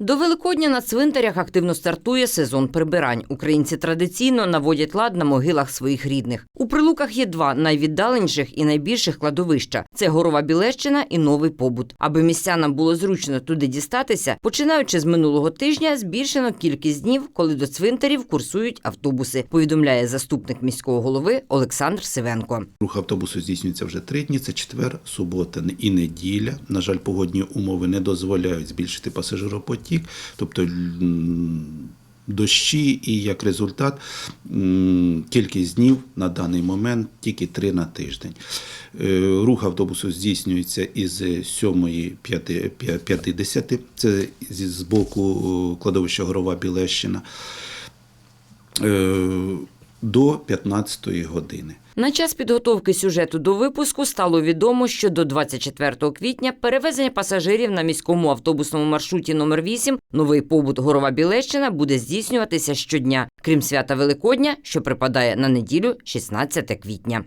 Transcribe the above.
До Великодня на цвинтарях активно стартує сезон прибирань. Українці традиційно наводять лад на могилах своїх рідних. У прилуках є два найвіддаленіших і найбільших кладовища: це Горова Білещина і Новий Побут. Аби містянам було зручно туди дістатися, починаючи з минулого тижня, збільшено кількість днів, коли до цвинтарів курсують автобуси. Повідомляє заступник міського голови Олександр Сивенко. Рух автобусу здійснюється вже три дні. Це четвер, субота і неділя. На жаль, погодні умови не дозволяють збільшити пасажиропотік, тобто дощі, і як результат кількість днів на даний момент тільки три на тиждень. Е, Рух автобусу здійснюється із 7.50, це з боку е, кладовища Горова Білещина, е, до 15 години. На час підготовки сюжету до випуску стало відомо, що до 24 квітня перевезення пасажирів на міському автобусному маршруті номер 8 новий побут Горова Білещина буде здійснюватися щодня, крім свята Великодня, що припадає на неділю 16 квітня.